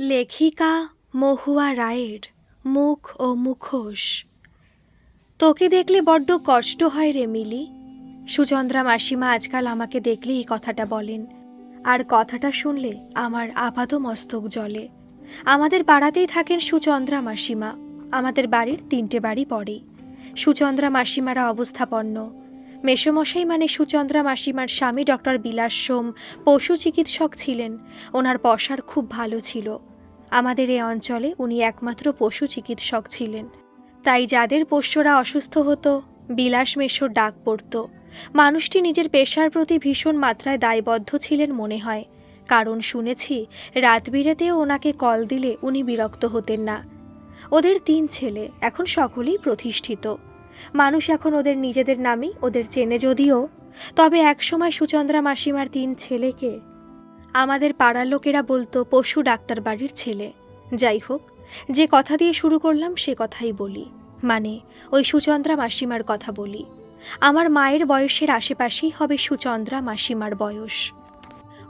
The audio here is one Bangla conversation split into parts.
লেখিকা মহুয়া রায়ের মুখ ও মুখোশ। তোকে দেখলে বড্ড কষ্ট হয় রে মিলি। সুচন্দ্রা মাসিমা আজকাল আমাকে দেখলে এই কথাটা বলেন। আর কথাটা শুনলে আমার আপাত মস্তক জলে আমাদের পাড়াতেই থাকেন সুচন্দ্রা মাসিমা। আমাদের বাড়ির তিনটে বাড়ি পড়েই সুচন্দ্রা মাসিমারা অবস্থাপন্ন। মেসমশাই মানে সুচন্দ্রা মাসিমার স্বামী ডক্টর বিলাস সোম পশু চিকিৎসক ছিলেন। ওনার পশার খুব ভালো ছিল। আমাদের এই অঞ্চলে উনি একমাত্র পশু চিকিৎসক ছিলেন। তাই যাদের পোষ্যরা অসুস্থ হতো, বিলাস মেশোর ডাক পড়ত। মানুষটি নিজের পেশার প্রতি ভীষণ মাত্রায় দায়বদ্ধ ছিলেন মনে হয়। কারণ শুনেছি, রাত বিরেতেও ওনাকে কল দিলে উনি বিরক্ত হতেন না। ওদের তিন ছেলে এখন সকলেই প্রতিষ্ঠিত। মানুষ এখন ওদের নিজেদের নামেই ওদের চেনে যদিও, তবে একসময় সুচন্দ্রা মাসিমার তিন ছেলেকে আমাদের পাড়ার লোকেরা বলতো, পশু ডাক্তার বাড়ির ছেলে। যাই হোক, যে কথা দিয়ে শুরু করলাম সে কথাই বলি। মানে ওই সুচন্দ্রা মাসিমার কথা বলি। আমার মায়ের বয়সের আশেপাশেই হবে সুচন্দ্রা মাসিমার বয়স।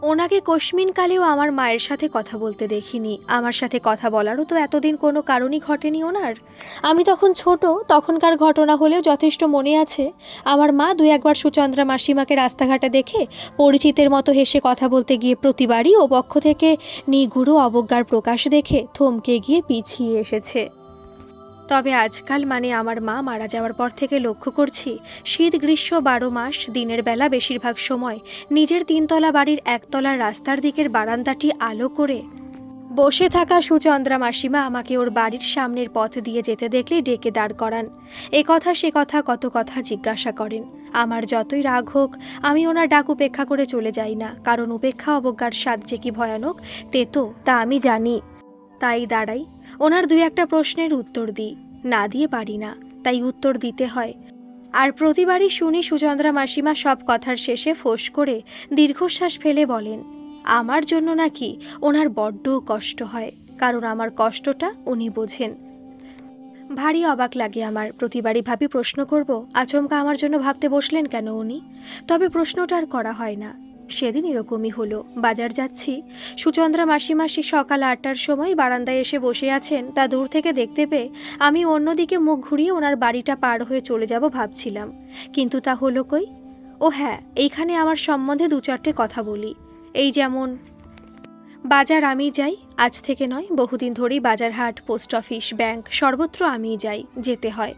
ওনাকে কস্মিনকালেও আমার মায়ের সাথে কথা বলতে দেখিনি। আমার সাথে কথা বলারও তো এতদিন কোনো কারণই ঘটেনি ওনার। আমি তখন ছোট, তখনকার ঘটনা হলেও যথেষ্ট মনে আছে। আমার মা দু একবার সুচন্দ্রা মাসিমাকে রাস্তাঘাটে দেখে পরিচিতের মতো হেসে কথা বলতে গিয়ে প্রতিবারই ও পক্ষ থেকে নিগুড়ো অবজ্ঞার প্রকাশ দেখে থমকে গিয়ে পিছিয়ে এসেছে। তবে আজকাল মানে আমার মা মারা যাওয়ার পর থেকে লক্ষ্য করছি, শীত গ্রীষ্ম বারো মাস, দিনের বেলা বেশিরভাগ সময় নিজের তিনতলা বাড়ির একতলার রাস্তার দিকের বারান্দাটি আলো করে। বসে থাকা সুচন্দ্রা মাসিমা আমাকে ওর বাড়ির সামনের পথ দিয়ে যেতে দেখলে ডেকে দাঁড় করান। এ কথা সে কথা কত কথা জিজ্ঞাসা করেন। আমার যতই রাগ হোক, আমি ওনার ডাক উপেক্ষা করে চলে যাই না, কারণ উপেক্ষা অবজ্ঞার স্বাদ যে কি ভয়ানক তেতো তা আমি জানি। তাই দাঁড়াই ওনার দুই একটা প্রশ্নের উত্তর দিই। না দিয়ে পারি না, তাই উত্তর দিতে হয়। আর প্রতিবারই শুনি সুচন্দ্রা মাসিমা সব কথার শেষে ফোঁস করে দীর্ঘশ্বাস ফেলে বলেন, আমার জন্য নাকি ওনার বড্ড কষ্ট হয়, কারণ আমার কষ্টটা উনি বোঝেন। ভারী অবাক লাগে আমার, প্রতিবারই ভাবি প্রশ্ন করব, আচমকা আমার জন্য ভাবতে বসলেন কেন উনি? তবে প্রশ্নটা আর করা হয় না। সেদিন এরকমই হলো। বাজার যাচ্ছি। সুচন্দ্রা মাসিমা সে সকাল আটটার সময় বারান্দায় এসে বসে আছেন। তা দূর থেকে দেখতে পেয়ে আমি অন্যদিকে মুখ ঘুরিয়ে ওনার বাড়িটা পার হয়ে চলে যাব ভাবছিলাম। কিন্তু তা হলো কই? ও হ্যাঁ এইখানে আমার সম্বন্ধে দু চারটে কথা বলি। এই যেমন বাজার আমি যাই, আজ থেকে নয়, বহুদিন ধরেই বাজারহাট, পোস্ট অফিস, ব্যাংক, সর্বত্র আমিই যাই, যেতে হয়।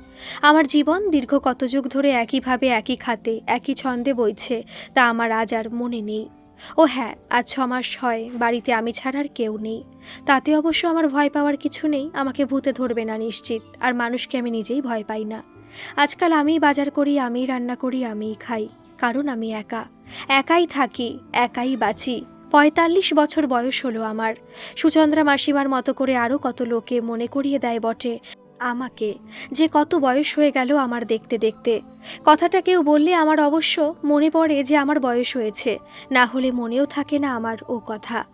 আমার জীবন দীর্ঘ কত যুগ ধরে একইভাবে একই খাতে, একই ছন্দে বইছে, তা আমার আজ আর মনে নেই। ও হ্যাঁ আজ ছ মাস হয়, বাড়িতে আমি ছাড়া আর কেউ নেই। তাতে অবশ্য আমার ভয় পাওয়ার কিছু নেই, আমাকে ভূতে ধরবে না নিশ্চিত, আর মানুষকে আমি নিজেই ভয় পাই না। আজকাল আমিই বাজার করি, আমিই রান্না করি, আমিই খাই, কারণ আমি একা। একাই থাকি, একাই বাঁচি। পঁয়তাল্লিশ বছর বয়স হলো আমার। সুচন্দ্রা মাসিমার মতো করে আরও কত লোকে মনে করিয়ে দেয় বটে আমাকে। যে কত বয়স হয়ে গেল আমার দেখতে দেখতে। কথাটা কেউ বললে আমার অবশ্য মনে পড়ে যে আমার বয়স হয়েছে। না হলে মনেও থাকে না আমার ও কথা।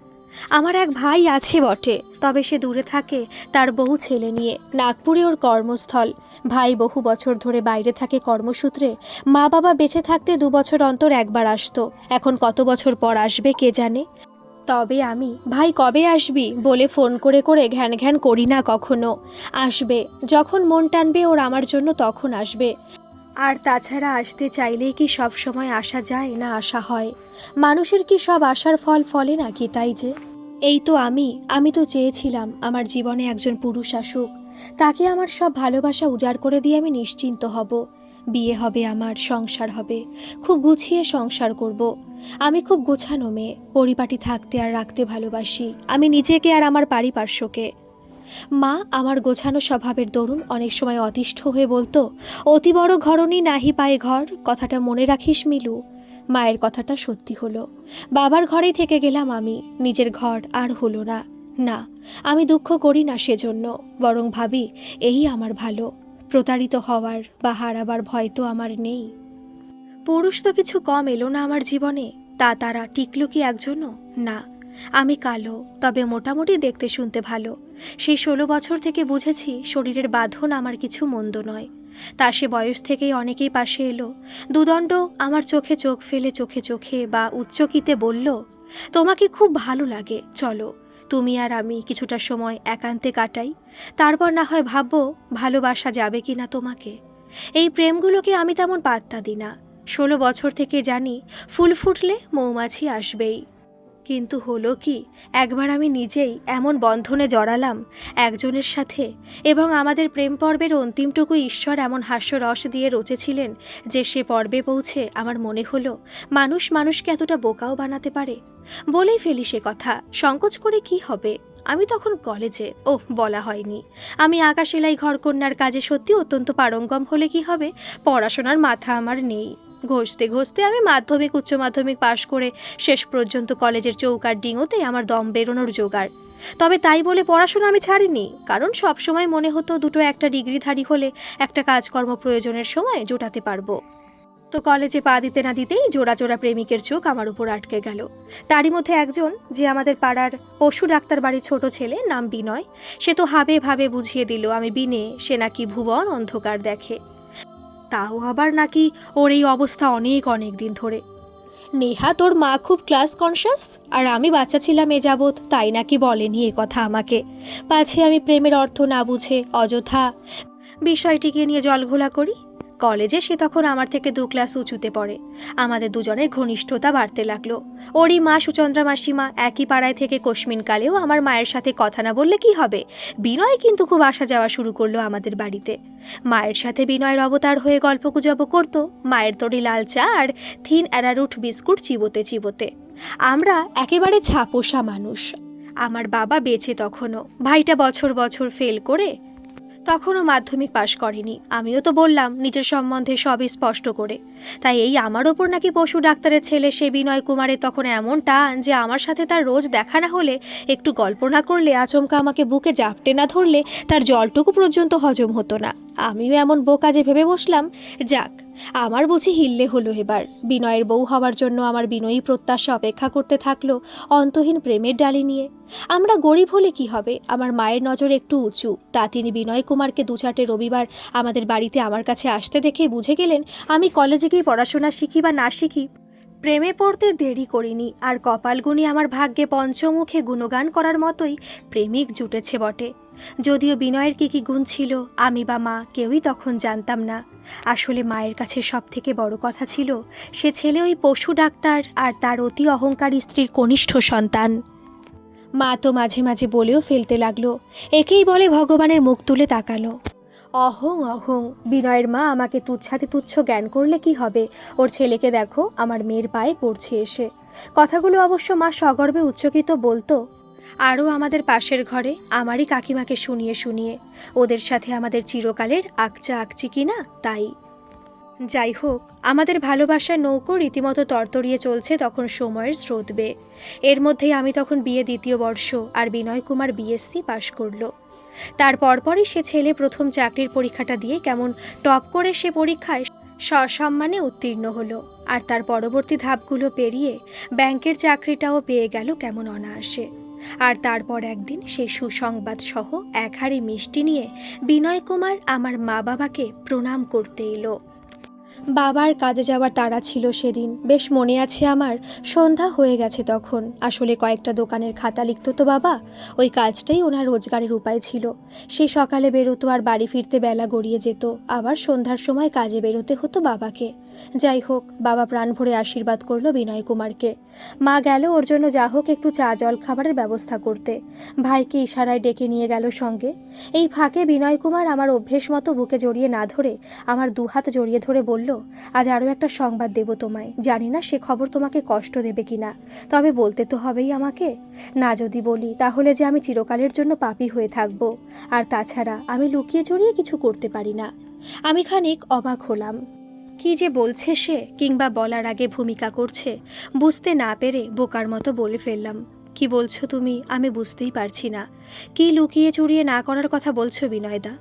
আমার এক ভাই আছে বটে, তবে সে দূরে থাকে তার বহু ছেলে নিয়ে। নাগপুরে ওর কর্মস্থল। ভাই বহু বছর ধরে বাইরে থাকে কর্মসূত্রে। মা বাবা বেঁচে থাকতে দু বছর অন্তর একবার আসতো। এখন কত বছর পর আসবে কে জানে? তবে আমি, ভাই, কবে আসবি? বলে ফোন করে করে ঘ্যান ঘ্যান করি না কখনো। আসবে, যখন মন টানবে ওর আমার জন্য তখন আসবে। আর তাছাড়া আসতে চাইলেই কি সব সময় আসা যায় না আসা হয়? মানুষের কি সব আশার ফল ফলে নাকি তাই যে? এই তো আমি আমি তো চেয়েছিলাম আমার জীবনে একজন পুরুষ আসুক। তাকে আমার সব ভালোবাসা উজাড় করে দিয়ে আমি নিশ্চিন্ত হব। বিয়ে হবে আমার, সংসার হবে। খুব গুছিয়ে সংসার করব। আমি খুব গোছানো মেয়ে, পরিপাটি থাকতে আর রাখতে ভালোবাসি। আমি নিজেকে আর আমার পারিপার্শ্বকে। মা আমার গোছানো স্বভাবের দরুন অনেক সময় অতিষ্ঠ হয়ে বলতো, অতি বড় ঘরণী নাহি পায়ে ঘর, কথাটা মনে রাখিস মিলু। মায়ের কথাটা সত্যি হলো, বাবার ঘরেই থেকে গেলাম আমি, নিজের ঘর আর হলো না। না, আমি দুঃখ করি না সেজন্য, বরং ভাবি এই আমার ভালো, প্রতারিত হওয়ার বা হারাবার ভয় তো আমার নেই। পুরুষ তো কিছু কম এলো না আমার জীবনে, তা তারা টিকলো কি একজনও? না আমি কালো, তবে মোটামুটি দেখতে শুনতে ভালো। সেই ষোলো বছর থেকে বুঝেছি শরীরের বাঁধন আমার কিছু মন্দ নয়। তা সে বয়স থেকেই অনেকেই পাশে এলো। দুদণ্ড আমার চোখে চোখ ফেলে চোখে চোখে বা উচ্চকিতে বলল, তোমাকে খুব ভালো লাগে, চলো। তুমি আর আমি কিছুটা সময় একান্তে কাটাই। তারপর না হয় ভাববো, ভালোবাসা যাবে কি না তোমাকে। এই প্রেমগুলোকে আমি তেমন পাত্তা দিই না ষোলো বছর থেকে জানি ফুল ফুটলে মৌমাছি আসবেই। কিন্তু হলো কি? একবার আমি নিজেই এমন বন্ধনে জড়ালাম একজনের সাথে এবং আমাদের প্রেম পর্বের অন্তিমটুকু ঈশ্বর এমন হাস্যরস দিয়ে রচেছিলেন যে সে পর্বে পৌঁছে আমার মনে হলো মানুষ মানুষকে এতটা বোকাও বানাতে পারে। বলেই ফেলি সে কথা। সংকোচ করে কি হবে? আমি তখন কলেজে, ওহ, বলা হয়নি। আমি আঁকা সেলাই ঘরকন্যার কাজে সত্যি অত্যন্ত পারঙ্গম হলে কি হবে? পড়াশোনার মাথা আমার নেই। ঘষতে ঘষতে আমি মাধ্যমিক, উচ্চ মাধ্যমিক পাশ করে শেষ পর্যন্ত কলেজের চৌকার ডিঙোতে আমার দম বেরোনোর জোগাড়। তবে তাই বলে পড়াশোনা আমি ছাড়িনি, কারণ সব সময় মনে হতো দুটো একটা ডিগ্রিধারী হলে একটা কাজকর্ম প্রয়োজনের সময় জোটাতে পারব। তো কলেজে পা দিতে না দিতেই জোড়া জোড়া প্রেমিকের চোখ আমার উপর আটকে গেল। তারই মধ্যে একজন, যে আমাদের পাড়ার পশু ডাক্তার বাড়ির ছোট ছেলে, নাম বিনয়, সে তো হাবে ভাবে বুঝিয়ে দিল, আমি বিনে সে নাকি ভুবন অন্ধকার দেখে। তাও আবার নাকি ওর এই অবস্থা অনেক অনেক দিন ধরে। নেহা, তোর মা খুব ক্লাস কনসাস আর আমি বাচ্চা ছিলাম এ যাবৎ, তাই নাকি বলেনি এ কথা আমাকে। পাছে আমি প্রেমের অর্থ না বুঝে, অযথা। বিষয়টিকে নিয়ে জলঘোলা করি। কলেজে সে তখন আমার থেকে দু ক্লাস উঁচুতে পড়ে। আমাদের দুজনের ঘনিষ্ঠতা বাড়তে লাগল। ওরই মা সুচন্দ্রা মাসিমা একই পাড়ায় থেকে কশ্মিনকালেও আমার মায়ের সাথে কথা না বললে কি হবে? বিনয় কিন্তু খুব আসা যাওয়া শুরু করল আমাদের বাড়িতে। মায়ের সাথে বিনয়ের অবতার হয়ে গল্পগুজব করতো। মায়ের তরি লাল চা আর থিন অ্যারারুট বিস্কুট চিবোতে চিবোতে। আমরা একেবারে ছাপোষা মানুষ। আমার বাবা বেঁচে তখনও। ভাইটা বছর বছর ফেল করে তখনও মাধ্যমিক পাশ করেনি। আমিও তো বললাম, নিজের সম্বন্ধে সবই স্পষ্ট করে। তাই এই আমার ওপর নাকি পশু ডাক্তারের ছেলে সে বিনয় কুমারের তখন এমন টান যে আমার সাথে তার রোজ দেখা না হলে একটু গল্প না করলে, আচমকা আমাকে বুকে জাপটে না ধরলে তার জলটুকু পর্যন্ত হজম হতো না। আমিও এমন বোকা যে ভেবে বসলাম, যাক আমার বুঝি হিললে হলো এবার। বিনয়ের বউ হওয়ার জন্য আমার বিনয়ী প্রত্যাশা অপেক্ষা করতে থাকল অন্তহীন প্রেমের ডালি নিয়ে। আমরা গরিব হলে কি হবে? আমার মায়ের নজর একটু উঁচু। তা তিনি বিনয় কুমারকে দু চারটে রবিবার আমাদের বাড়িতে আমার কাছে আসতে দেখে বুঝে গেলেন, আমি কলেজে গিয়ে পড়াশোনা শিখি বা না শিখি। প্রেমে পড়তে দেরি করিনি, আর কপালগুনি আমার ভাগ্যে পঞ্চমুখে গুণগান করার মতোই প্রেমিক জুটেছে বটে। যদিও বিনয়ের কী কী গুণ ছিল, আমি বা মা কেউই তখন জানতাম না। আসলে মায়ের কাছে সব থেকে বড় কথা ছিল, সে ছেলে ওই পশু ডাক্তার আর তার অতি অহংকারী স্ত্রীর কনিষ্ঠ সন্তান। মা তো মাঝে মাঝে বলেও ফেলতে লাগল, একেই বলে ভগবানের মুখ তুলে তাকালো। অহং অহং, বিনয়ের মা আমাকে তুচ্ছাতে তুচ্ছ জ্ঞান করলে কি হবে? ওর ছেলেকে দেখো, আমার মেয়ের পায়ে পড়ছে এসে। কথাগুলো অবশ্য মা সগর্বে উচ্চকিত বলতো আরও আমাদের পাশের ঘরে আমারই কাকিমাকে শুনিয়ে শুনিয়ে, ওদের সাথে আমাদের চিরকালের আকচা আকচি কিনা তাই। যাই হোক, আমাদের ভালোবাসার নৌকো রীতিমতো তরতরিয়ে চলছে তখন সময়ের স্রোত এর মধ্যেই আমি তখন বিয়ে দ্বিতীয় বর্ষ আর বিনয় কুমার বিএসসি পাশ করল। তার পরপরই সে ছেলে প্রথম চাকরির পরীক্ষাটা দিয়ে কেমন টপ করে সে পরীক্ষায় সসম্মানে উত্তীর্ণ হলো আর তার পরবর্তী ধাপগুলো পেরিয়ে ব্যাংকের চাকরিটাও পেয়ে গেল কেমন অনায়াসে। আর তারপর একদিন সেই সুসংবাদ সহ এক হাড়ি মিষ্টি নিয়ে বিনয় কুমার আমার মা বাবাকে প্রণাম করতে এলো। বাবার কাজে যাওয়ার তাড়া ছিল সেদিন। বেশ মনে আছে আমার, সন্ধ্যা হয়ে গেছে তখন। আসলে কয়েকটা দোকানের খাতা লিখতো তো বাবা। ওই কাজটাই ওনার রোজগারের উপায় ছিল। সেই সকালে বেরোতো আর বাড়ি ফিরতে বেলা গড়িয়ে যেত। আবার সন্ধ্যার সময় কাজে বেরোতে হতো বাবাকে। যাই হোক, বাবা প্রাণ ভরে আশীর্বাদ করল বিনয় কুমারকে। মা গেল ওর জন্য যা হোক একটু চা, জল খাবারের ব্যবস্থা করতে। ভাইকে ইশারায় ডেকে নিয়ে গেল সঙ্গে। এই ফাঁকে বিনয় কুমার আমার অভ্যেস মতো বুকে জড়িয়ে না ধরে আমার দুহাত জড়িয়ে ধরে বলল, আজ আরও একটা সংবাদ দেব তোমায়। জানি না সে খবর তোমাকে কষ্ট দেবে কিনা তবে বলতে তো হবেই আমাকে। না যদি বলি, তাহলে যে আমি চিরকালের জন্য পাপি হয়ে থাকব, আর তাছাড়া আমি লুকিয়ে জড়িয়ে কিছু করতে পারি না। আমি খানিক অবাক হলাম। কি যে বলছে সে কিংবা বলার আগে ভূমিকা করছে, বুঝতে না পেরে বোকার মতো বলে ফেললাম। কি বলছো তুমি? আমি বুঝতেই পারছি না। কি লুকিয়ে চুরিয়ে না করার কথা বলছো বিনয়দা?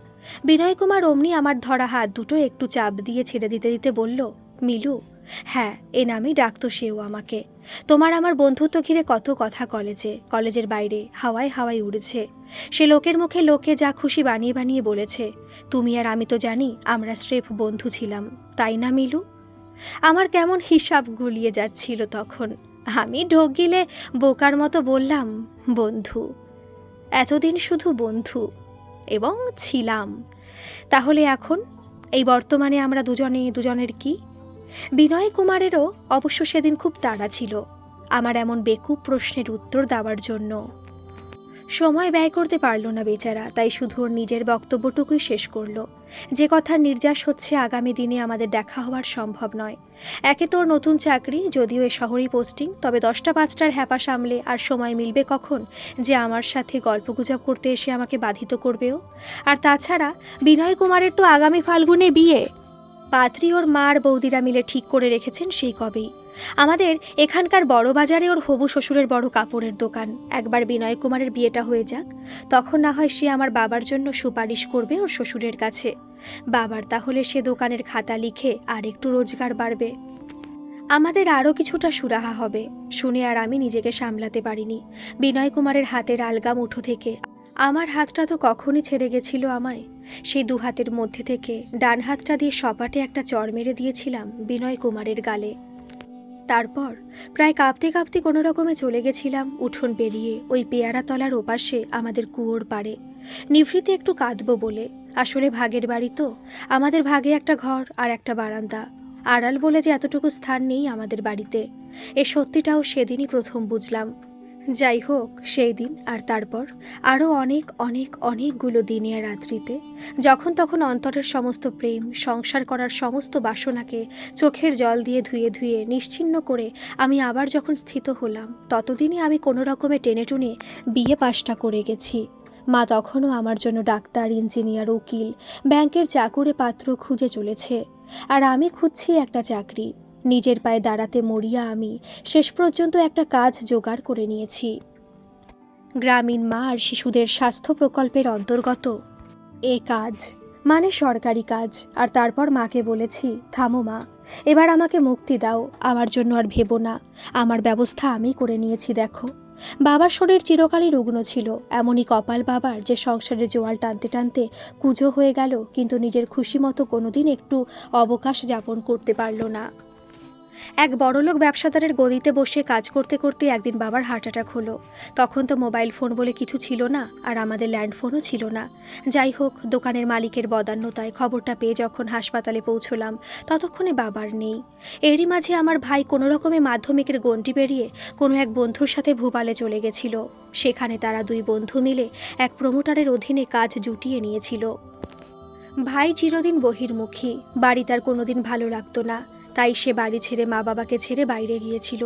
বিনয় কুমার অমনি আমার ধরা হাত দুটো একটু চাপ দিয়ে ছেড়ে দিতে দিতে বলল, মিলু হ্যাঁ এ নামই ডাকতো সেও আমাকে। তোমার আমার বন্ধুত্ব ঘিরে কত কথা কলেজে, কলেজের বাইরে, হাওয়ায় হাওয়ায় উড়েছে। সে লোকের মুখে লোকে যা খুশি বানিয়ে বানিয়ে বলেছে, তুমি আর আমি তো জানি, আমরা স্রেফ বন্ধু ছিলাম, তাই না মিলু? আমার কেমন হিসাব গুলিয়ে যাচ্ছিল তখন। আমি ঢোক গিলে বোকার মতো বললাম, বন্ধু, এতদিন শুধু বন্ধু এবং ছিলাম। তাহলে এখন, এই বর্তমানে আমরা দুজনে, দুজনের কি? বিনয় কুমারেরও অবশ্য সেদিন খুব তাড়া ছিল। আমার এমন বেকুব প্রশ্নের উত্তর দেওয়ার জন্য। সময় ব্যয় করতে পারল না বেচারা, তাই শুধু ওর নিজের বক্তব্যটুকুই শেষ করল। যে কথার নির্যাস হচ্ছে আগামী দিনে আমাদের দেখা হওয়ার সম্ভব নয়। একে তোর নতুন চাকরি, যদিও এ শহরেই পোস্টিং, তবে দশটা পাঁচটার হ্যাপা সামলে আর সময় মিলবে কখন? যে আমার সাথে গল্পগুজব করতে এসে আমাকে বাধিত করবেও? আর তাছাড়া, বিনয় কুমারের তো আগামী ফাল্গুনে বিয়ে। পাত্রী ওর মার বৌদিরা মিলে ঠিক করে রেখেছেন সেই কবেই। আমাদের এখানকার বড় বাজারে ওর হবু শ্বশুরের বড় কাপড়ের দোকান। একবার বিনয় কুমারের বিয়েটা হয়ে যাক। তখন না হয় সে আমার বাবার জন্য সুপারিশ করবে ওর শ্বশুরের কাছে। বাবার তাহলে সে দোকানের খাতা লিখে আর একটু রোজগার বাড়বে। আমাদের আরও কিছুটা সুরাহা হবে। শুনে আর আমি নিজেকে সামলাতে পারিনি। বিনয় কুমারের হাতের আলগা মুঠো থেকে আমার হাতটা তো কখনই ছেড়ে গেছিল আমায়। সেই দু হাতের মধ্যে থেকে ডান হাতটা দিয়ে সপাটে একটা চড় মেরে দিয়েছিলাম বিনয় কুমারের গালে। তারপর প্রায় কাঁপতে কাঁপতে কোনো রকমে চলে গেছিলাম উঠোন পেরিয়ে ওই পেয়ারা তলার ওপাশে আমাদের কুয়োর পাড়ে। নিভৃতে একটু কাঁদবো বলে। আসলে ভাগের বাড়ি তো। আমাদের ভাগে একটা ঘর আর একটা বারান্দা। আড়াল বলে যে এতটুকু স্থান নেই আমাদের বাড়িতে। এ সত্যিটাও সেদিনই প্রথম বুঝলাম। যাই হোক, সেই দিন আর তারপর আরও অনেক অনেক, অনেকগুলো দিনে আর রাত্রিতে যখন তখন অন্তরের সমস্ত প্রেম, সংসার করার সমস্ত বাসনাকে চোখের জল দিয়ে ধুয়ে ধুয়ে নিশ্চিন্ন করে আমি আবার যখন স্থিত হলাম, ততদিনই আমি কোনো রকমে টেনে টুনে বিয়ে পাশটা করে গেছি। মা তখনও আমার জন্য ডাক্তার, ইঞ্জিনিয়ার, উকিল, ব্যাংকের চাকুরে পাত্র খুঁজে চলেছে। আর আমি খুঁজছি একটা চাকরি। নিজের পায়ে দাঁড়াতে মরিয়া আমি শেষ পর্যন্ত একটা কাজ জোগাড় করে নিয়েছি। গ্রামীণ মা আর শিশুদের স্বাস্থ্য প্রকল্পের অন্তর্গত। এ কাজ মানে সরকারি কাজ, আর তারপর মাকে বলেছি, থামো মা, এবার আমাকে মুক্তি দাও, আমার জন্য আর ভেবো না, আমার ব্যবস্থা আমি করে নিয়েছি, দেখো। বাবার শরীর চিরকালই রুগ্ন ছিল, এমনই কপাল বাবার যে সংসারের জোয়াল টানতে টানতে কুজো হয়ে গেল, কিন্তু নিজের খুশি মতো কোনোদিন একটু অবকাশ যাপন করতে পারল না। এক বড়লোক ব্যবসাদারের গদিতে বসে কাজ করতে করতে একদিন বাবার হার্ট অ্যাটাক হলো। তখন তো মোবাইল ফোন বলে কিছু ছিল না, আর আমাদের ল্যান্ড ফোনও ছিল না। যাই হোক, দোকানের মালিকের বদান্যতায় খবরটা পেয়ে যখন হাসপাতালে পৌঁছলাম, ততক্ষণে বাবার নেই। এরই মাঝে আমার ভাই কোনো রকমে মাধ্যমিকের গণ্ডি পেরিয়ে কোনো এক বন্ধুর সাথে ভোপালে চলে গেছিল। সেখানে তারা দুই বন্ধু মিলে এক প্রমোটারের অধীনে কাজ জুটিয়ে নিয়েছিল। ভাই চিরদিন বহির্মুখী, বাড়ি তার কোনোদিন ভালো লাগতো না। তাই সে বাড়ি ছেড়ে মা বাবাকে ছেড়ে বাইরে গিয়েছিল।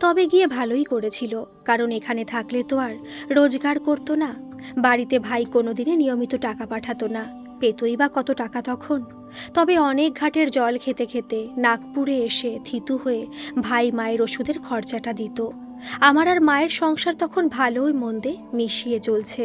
তবে গিয়ে ভালোই করেছিল, কারণ এখানে থাকলে তো আর রোজগার করতো না। বাড়িতে ভাই কোনোদিনই নিয়মিত টাকা পাঠাতো না, পেতই বা কত টাকা তখন। তবে অনেক ঘাটের জল খেতে খেতে নাগপুরে এসে থিতু হয়ে ভাই মায়ের ওষুধের খরচাটা দিত। আমার আর মায়ের সংসার তখন ভালোই মন্দে মিশিয়ে চলছে।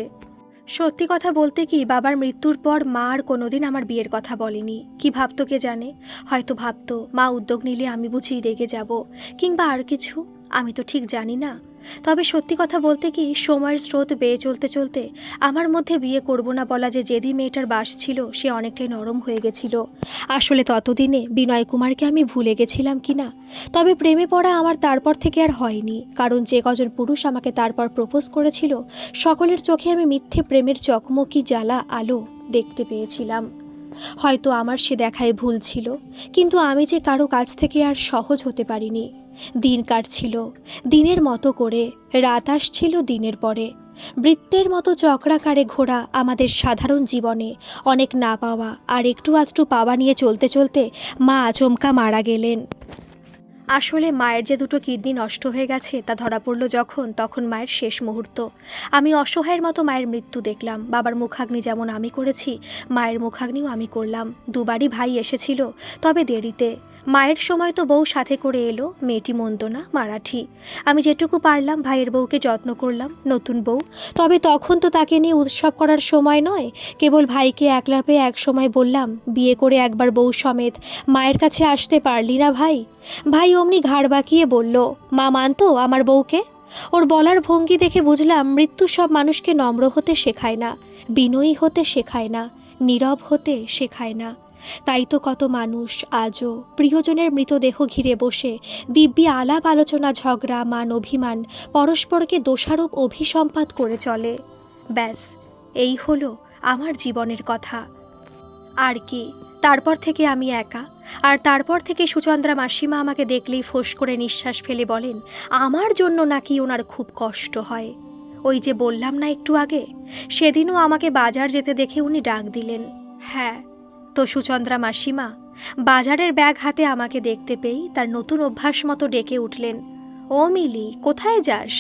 সত্যি কথা বলতে কি, বাবার মৃত্যুর পর মা আর কোনোদিন আমার বিয়ের কথা বলেনি। কি ভাবতো কে জানে? হয়তো ভাবতো, মা, উদ্যোগ নিলে আমি বুঝি রেগে যাব। কিংবা আর কিছু? আমি তো ঠিক জানি না। তবে সত্যি কথা বলতে কি, সময়ের স্রোত বেয়ে চলতে চলতে আমার মধ্যে বিয়ে করব না বলা যে যেদি মেয়েটার বাস ছিল, সে অনেকটাই নরম হয়ে গেছিল। আসলে ততদিনে বিনয় কুমারকে আমি ভুলে গেছিলাম কি না? তবে প্রেমে পড়া আমার তারপর থেকে আর হয়নি, কারণ যে কজন পুরুষ আমাকে তারপর প্রপোজ করেছিল, সকলের চোখে আমি মিথ্যে প্রেমের চকমকি, জ্বালা, আলো দেখতে পেয়েছিলাম। হয়তো আমার সে দেখায় ভুল ছিল, কিন্তু আমি যে কারও কাছ থেকে আর সহজ হতে পারিনি। দিন কাটছিল, দিনের মতো করে, রাত আসছিল দিনের পরে। বৃত্তের মতো চক্রাকারে ঘোরা আমাদের সাধারণ জীবনে অনেক না পাওয়া আর একটু আধটু পাওয়া নিয়ে চলতে চলতে মা আচমকা মারা গেলেন। আসলে মায়ের যে দুটো কিডনি নষ্ট হয়ে গেছে তা ধরা পড়ল যখন, তখন মায়ের শেষ মুহূর্ত। আমি অসহায়ের মতো মায়ের মৃত্যু দেখলাম। বাবার মুখাগ্নি যেমন আমি করেছি, মায়ের মুখাগ্নিও আমি করলাম। দুবারই ভাই এসেছিল, তবে দেরিতে। মায়ের সময় তো বউ সাথে করে এলো, মেয়েটি মন্দ না, মারাঠি। আমি যেটুকু পারলাম, ভাইয়ের বউকে যত্ন করলাম, নতুন বউ। তবে তখন তো তাকে নিয়ে উৎসব করার সময় নয়, কেবল ভাইকে একলা পেয়ে এক সময় বললাম, বিয়ে করে একবার বউ সমেত মায়ের কাছে আসতে পারলি না ভাই? ভাই অমনি ঘাড় বাঁকিয়ে বলল, মা মানতো আমার বউকে? ওর বলার ভঙ্গি দেখে বুঝলাম, মৃত্যু সব মানুষকে নম্র হতে শেখায় না, বিনয়ী হতে শেখায় না, নীরব হতে শেখায় না। তাই তো কত মানুষ আজও প্রিয়জনের মৃতদেহ ঘিরে বসে দিব্যি আলাপ আলোচনা, ঝগড়া, মান, অভিমান, পরস্পরকে দোষারোপ, অভিসম্পাত করে চলে। ব্যাস, এই হলো আমার জীবনের কথা। আর কি, তারপর থেকে আমি একা। আর তারপর থেকে সুচন্দ্রা মাসিমা আমাকে দেখলেই ফোঁস করে নিঃশ্বাস ফেলে বলেন, আমার জন্য নাকি ওনার খুব কষ্ট হয়। ওই যে বললাম না একটু আগে, সেদিনও আমাকে বাজার যেতে দেখে উনি ডাক দিলেন হ্যাঁ তো সুচন্দ্রা মাসিমা, বাজারের ব্যাগ হাতে আমাকে দেখতে পেয়েই তার নতুন অভ্যাস মতো ডেকে উঠলেন। ও মিলি, কোথায় যাস?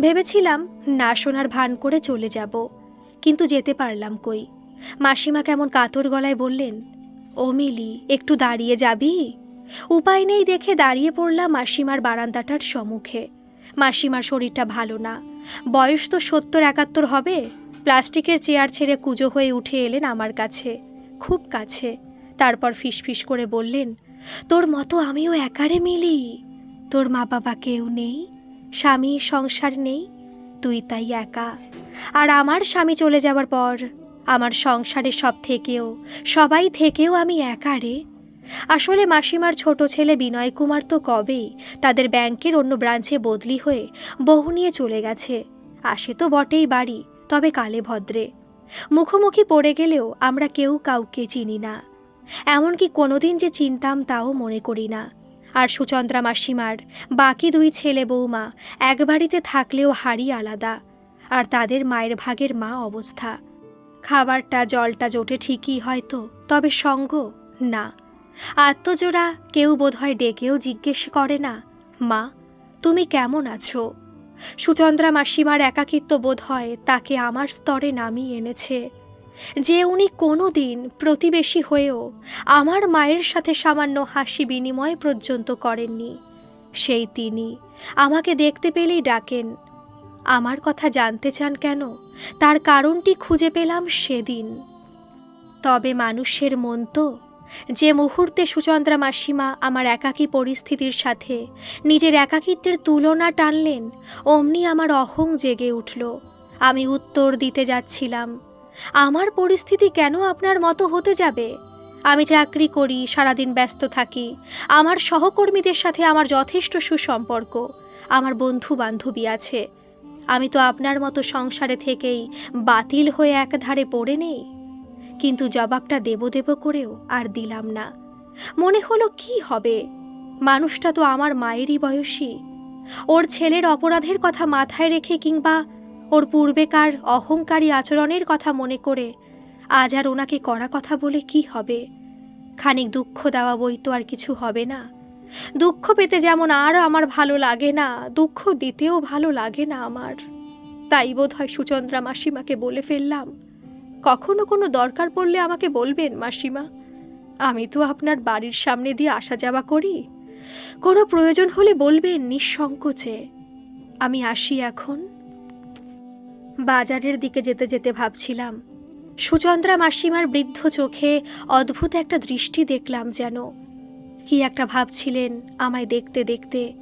ভেবেছিলাম, না শোনার ভান করে চলে যাব, কিন্তু যেতে পারলাম কই? মাসিমা কেমন কাতর গলায় বললেন, ও মিলি, একটু দাঁড়িয়ে যাবি? উপায় নেই দেখে দাঁড়িয়ে পড়লাম মাসিমার বারান্দাটার সম্মুখে। মাসিমার শরীরটা ভালো না। বয়স তো সত্তর একাত্তর হবে। প্লাস্টিকের চেয়ার ছেড়ে কুজো হয়ে উঠে এলেন আমার কাছে। খুব কাছে। তারপর ফিসফিস করে বললেন, তোর মতো আমিও একারে মিলি। তোর মা বাবা কেউ নেই, স্বামী সংসার নেই, তুই তাই একা। আর আমার স্বামী চলে যাওয়ার পর, আমার সংসারে সব থেকেও, সবাই থেকেও আমি একা রে। আসলে মাসিমার ছোট ছেলে বিনয় কুমার তো কবেই, তাদের ব্যাংকের অন্য ব্রাঞ্চে বদলি হয়ে বহু নিয়ে চলে গেছে। আসে তো বটেই বাড়ি, তবে কালে ভদ্রে। মুখোমুখি পড়ে গেলেও আমরা কেউ কাউকে চিনি না। এমনকি কোনোদিন যে চিনতাম তাও মনে করি না। আর সুচন্দ্রা মাসিমার বাকি দুই ছেলে বৌমা এক বাড়িতে থাকলেও হাড়ি আলাদা, আর তাদের মায়ের ভাগের মা অবস্থা। খাবারটা, জলটা জোটে ঠিকই হয়তো, তবে সঙ্গ না। আত্মজোড়া কেউ বোধহয় ডেকেও জিজ্ঞেস করে না, মা, তুমি কেমন আছো? সুচন্দ্রা মাসিমার একাকিত্ব বোধ হয় তাকে আমার স্তরে নামিয়ে এনেছে। যে উনি কোনো দিন প্রতিবেশী হয়েও আমার মায়ের সাথে সামান্য হাসি বিনিময় পর্যন্ত করেননি। সেই তিনি আমাকে দেখতে পেলেই ডাকেন। আমার কথা জানতে চান কেন? তার কারণটি খুঁজে পেলাম সেদিন। তবে মানুষের মন তো যে মুহূর্তে সুচন্দ্রা মাসিমা আমার একাকী পরিস্থিতির সাথে নিজের একাকিত্বের তুলনা টানলেন, অমনি আমার অহং জেগে উঠল। আমি উত্তর দিতে যাচ্ছিলাম, আমার পরিস্থিতি কেন আপনার মতো হতে যাবে? আমি চাকরি করি, সারাদিন ব্যস্ত থাকি, আমার সহকর্মীদের সাথে আমার যথেষ্ট সুসম্পর্ক, আমার বন্ধু বান্ধবী আছে। আমি তো আপনার মতো সংসারে থেকেই বাতিল হয়ে একধারে পড়ে নেই। কিন্তু জবাবটা দেব দেব করেও আর দিলাম না। মনে হলো, কি হবে? মানুষটা তো আমার মায়েরই বয়সী। ওর ছেলের অপরাধের কথা মাথায় রেখে কিংবা ওর পূর্বেকার অহংকারী আচরণের কথা মনে করে আজ আর ওনাকে করা কথা বলে কি হবে? খানিক দুঃখ দেওয়া বই তো আর কিছু হবে না। দুঃখ পেতে যেমন আর আমার ভালো লাগে না, দুঃখ দিতেও ভালো লাগে না আমার। তাই বোধ হয় সুচন্দ্রা মাসিমাকে বলে ফেললাম কখনো কোনো দরকার পড়লে আমাকে বলবেন, মাসিমা। আমি তো আপনার বাড়ির সামনে দিয়ে আসা যাওয়া করি। কোনো প্রয়োজন হলে বলবেন নিঃসংকোচে। আমি আসি এখন। বাজারের দিকে যেতে যেতে ভাবছিলাম। সুচন্দ্রা মাসিমার বৃদ্ধ চোখে অদ্ভুত একটা দৃষ্টি দেখলাম যেন। কি একটা ভাবছিলেন আমায় দেখতে দেখতে।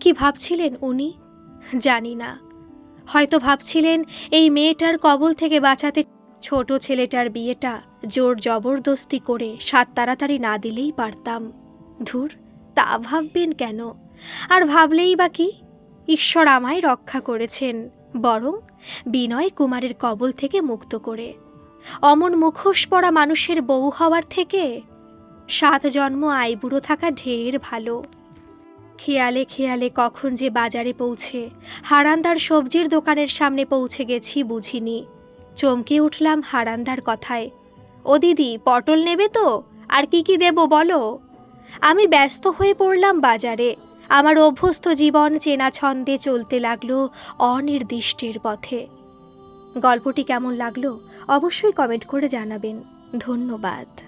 কি ভাবছিলেন উনি? জানি না। হয়তো ভাবছিলেন এই মেয়েটার কবল থেকে বাঁচাতে ছোট ছেলেটার বিয়েটা জোর জবরদস্তি করে সাত তাড়াতাড়ি না দিলেই পারতাম। ধুর, তা ভাববেন কেন? আর ভাবলেই বা কি? ঈশ্বর আমায় রক্ষা করেছেন, বরং বিনয় কুমারের কবল থেকে মুক্ত করে। অমন মুখোশ পড়া মানুষের বউ হওয়ার থেকে সাত জন্ম আইবুড়ো থাকা ঢের ভালো। খেয়ালে খেয়ালে কখন যে বাজারে পৌঁছে, হারান্দার সবজির দোকানের সামনে পৌঁছে গেছি বুঝিনি। চমকে উঠলাম হারান্দার কথায়। ও দিদি, পটল নেবে তো? আর কি কি দেব বলো? আমি ব্যস্ত হয়ে পড়লাম বাজারে। আমার অভ্যস্ত জীবন চেনা ছন্দে চলতে লাগল অনির্দিষ্টের পথে। গল্পটি কেমন লাগল অবশ্যই কমেন্ট করে জানাবেন। ধন্যবাদ।